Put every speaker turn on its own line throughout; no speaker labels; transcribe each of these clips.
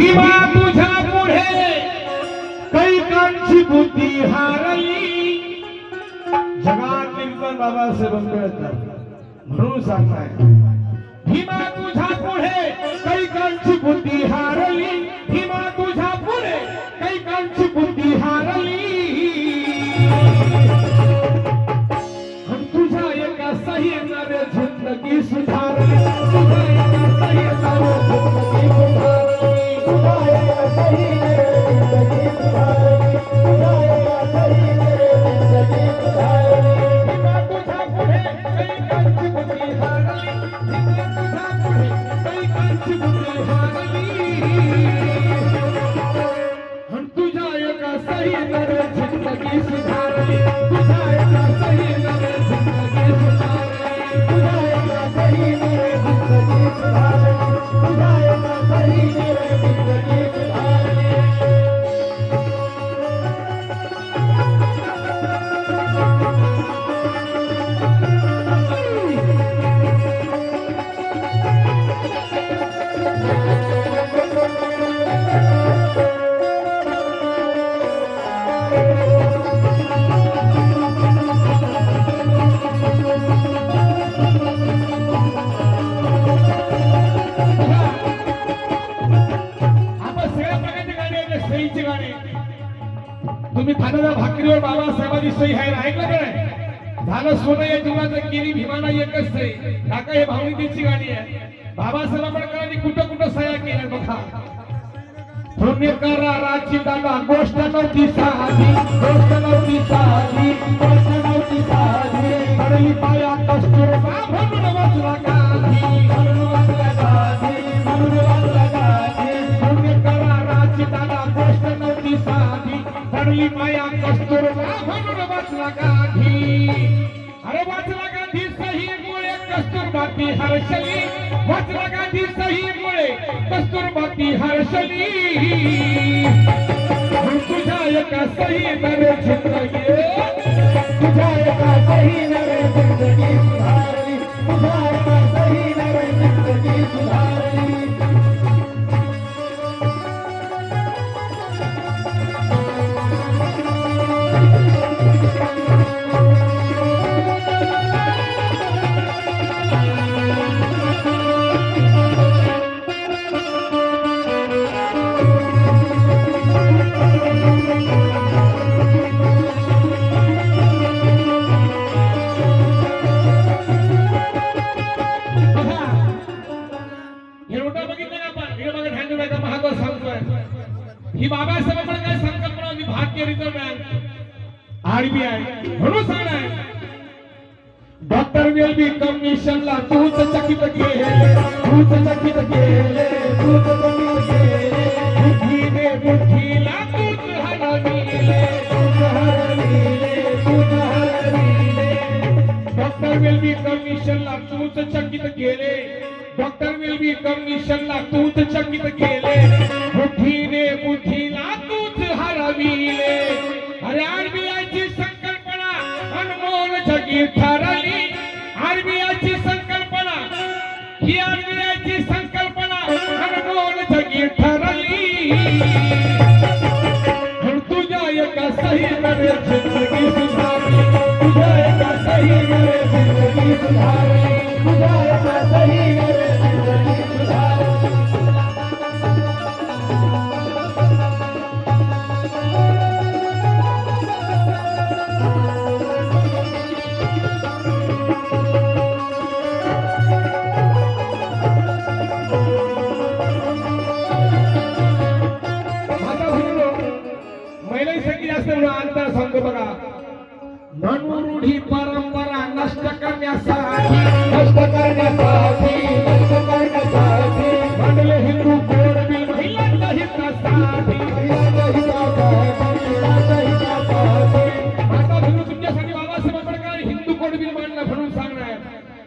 भीमा तुझ्या पुढे. कैकांची बुद्धी हारली. जगात निर्मल बाबासाहेब आंबेडकर. म्हणून सांगताय. भीमा तुझ्या पुढे. कैकांची बुद्धी हारली. भीमा तुझ्या पुढे. कैकांची बुद्धी हारली. तुझ्या एका सह्येनारे जिंदगी सुधारली. कैकांची बुद्धी तुम्ही थानाच्या भाकरीवर बाबासाहेबांची सही आहे ऐकलं का नाही? झालं सोनं या जीवाचं केली भीमाला एकच सही. काका हे भावनिकेची गाणी आहे बाबासाहेब कुठं कुठं सह्या केल्या बघा. पुण्यकाराची दादा गोष्ट नव्हती साधी गोष्ट नव्हती साधी गोष्ट नव्हती साधी. पडली पाया कस्तुरबा म्हणून वाचला गाधी म्हणून वाचला गाधी म्हणून वाचला गाधी. पुण्यकाराची दादा गोष्ट नव्हती साधी पडली पाया कस्तुरबा म्हणून वाचला गाधी. अरे वाचला गाधी सही मुळे कस्तुरबा ती हर्षली वाचला गाधी सही मुळे कस्तुरबा ती हर्षली. तुझ्या एका सही नवे जिंदगी. तुझ्या एका सही नवे जिंदगी. सुधारली तुझ्या बँक आहे म्हणून सांगणार. डॉक्टर विल बी कमिशनला तूच चकित केले तूच चकित केले तूच चकित केले. बुद्धीने बुद्धीला तूच हरविले तूच हरविले तूच हरविले. डॉक्टर विल बी कमिशनला तूच चकित केले. डॉक्टर विल बी कमिशनला तूच चकित केले. बुद्धीने बुद्धी सही नवे जिंदगी सुधारली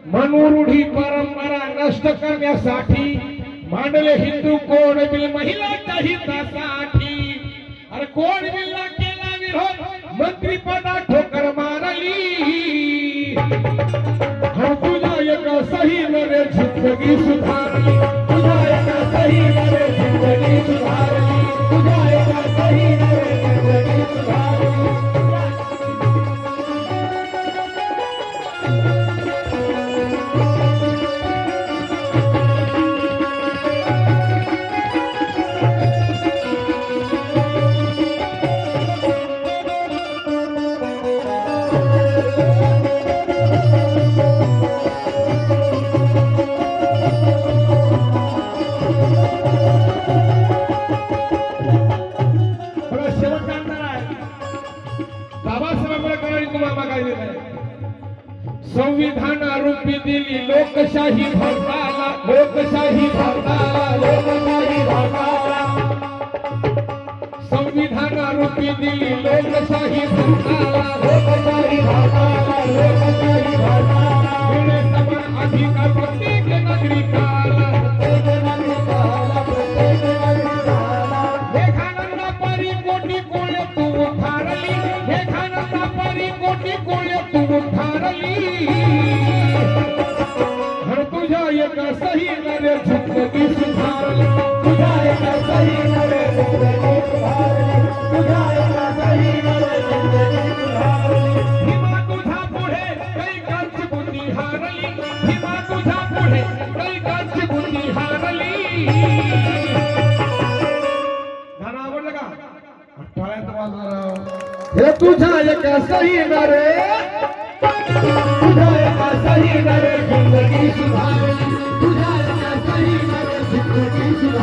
मनुरूढी परंपरा नष्ट करण्यासाठी मांडले हिंदू कोण बिल महिलांच्या हितासाठी अरे कोण बिलला केला विरोध? मंत्रिपदा ठोक सही लोकशाही भारताला लोकशाही भारताला लोकशाही भारताला संविधान रूपी दिली लोकशाही भारताला लोकशाही भारताला लोकशाही भारताला समान अधिकार प्रत्येक नागरिकाला तुझा एक तुझ्या सही नरे तुझ्या एका सही नरे जिंदगी सुधारली तुझ्या जिंदगी जिंदगी जिंदगी